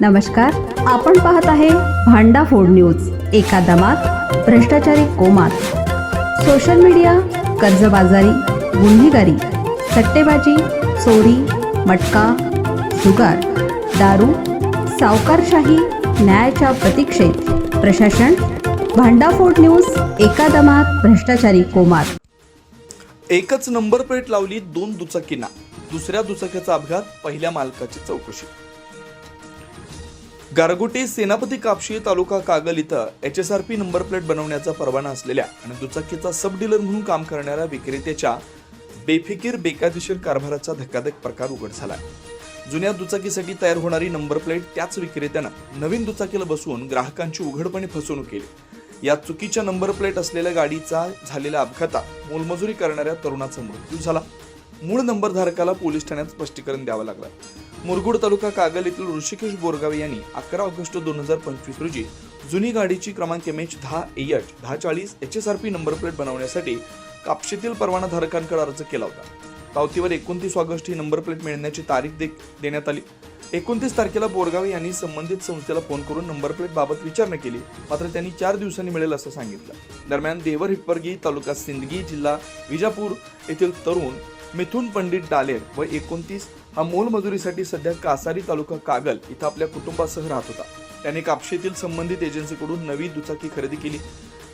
नमस्कार आपण पाहत आहे भांडा फोड न्यूज एका दमात भ्रष्टाचारी कोमात. सोशल मीडिया कर्जबाजारी गुन्हेगारी सट्टेबाजी चोरी मटका जुगार दारू सावकारशाही न्यायाच्या प्रतीक्षेत. प्रशासन भांडाफोड न्यूज एका दमात भ्रष्टाचारी कोमात. एकच नंबर प्लेट लावली दोन दुचाकींना. दुसऱ्या दुचाकीचा अपघात पहिल्या मालकाची चौकशी. गारगोटी सेनापती कापशी तालुका कागल इथं H S R P number plate बनवण्याचा परवाना असलेल्या आणि दुचाकीचा सब डीलर म्हणून काम करणाऱ्या विक्रेत्याच्या बेफिकीर बेकायदेशीर कारभाराचा धक्काधक प्रकार उघड झाला. जुन्या दुचाकीसाठी तयार होणारी नंबर प्लेट त्याच विक्रेत्यानं नवीन दुचाकीला बसवून ग्राहकांची उघडपणे फसवणूक केली. या चुकीच्या नंबर प्लेट असलेल्या गाडीचा झालेल्या अपघातात मोलमजुरी करणाऱ्या तरुणाचा मृत्यू झाला. मूळ नंबरधारकाला पोलीस ठाण्यात स्पष्टीकरण द्यावं लागलं. मुरगुड तालुका कागल येथील ऋषिकेश बोरगावे यांनी अकरा ऑगस्ट दोन हजार पंचवीस रोजी जुनी गाडीची क्रमांक एम एच दहा एच दहा चाळीस H S R P number plate बनवण्यासाठी कापशीतील परवानाधारकांकडे अर्ज केला होता. पावतीवर एकोणतीस ऑगस्ट ही नंबर प्लेट मिळण्याची तारीख दे देण्यात आली. एकोणतीस तारखेला बोरगावे यांनी संबंधित संस्थेला फोन करून नंबर प्लेट बाबत विचारणा केली. मात्र त्यांनी चार दिवसांनी मिळेल असं सांगितलं. दरम्यान देवर हिप्परगी तालुका सिंदगी जिल्हा विजापूर येथील तरुण मिथुन पंडित डालेर व एकोणतीस हा मोलमजुरीसाठी सध्या कासारी तालुका कागल इथं आपल्या कुटुंबासह राहत होता. त्याने कापशीतील संबंधित एजन्सीकडून नवी दुचाकी खरेदी केली.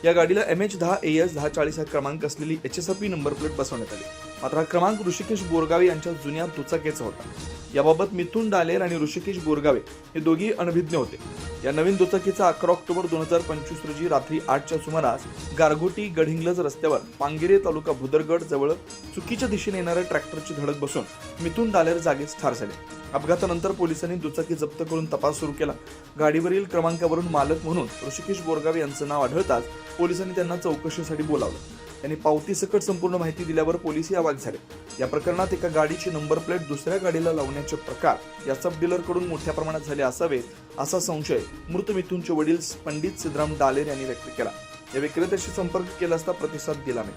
या गाडीला एम एच दहा ए एस दहा चाळीस हा क्रमांक असलेली H S R P number plate बसवण्यात आली. मात्र हा क्रमांक ऋषिकेश बोरगावे यांच्या जुन्या दुचाकीचा होता. याबाबत मिथुन डालेर आणि ऋषिकेश बोरगावे हे दोघी अनभिज्ञ होते. या नवीन दुचाकीचा अकरा ऑक्टोबर दोन हजार पंचवीस रोजी रात्री आठच्या सुमारास गारगोटी गडहिंग्लज रस्त्यावर पांगिरे तालुका भुदरगड जवळ चुकीच्या दिशेने येणाऱ्या ट्रॅक्टरची धडक बसून मिथुन डालेर जागीच ठार झाले. अपघातानंतर पोलिसांनी दुचाकी जप्त करून तपास सुरू केला. गाडीवरील क्रमांकावरून मालक म्हणून ऋषिकेश बोरगावे यांचं नाव आढळताच पोलिसांनी त्यांना चौकशीसाठी बोलावलं. त्यांनी पावती सकट संपूर्ण माहिती दिल्यावर पोलिसही आवाज झाले. या प्रकरणात एका गाडीची नंबर प्लेट दुसऱ्या गाडीला लावण्याचे प्रकार या सब डीलरकडून मोठ्या प्रमाणात झाले असावेत असा संशय मृत मिथूनचे वडील पंडित सिद्धराम डालेर यांनी व्यक्त केला. या विक्रेत्याशी संपर्क केला असता प्रतिसाद दिला नाही.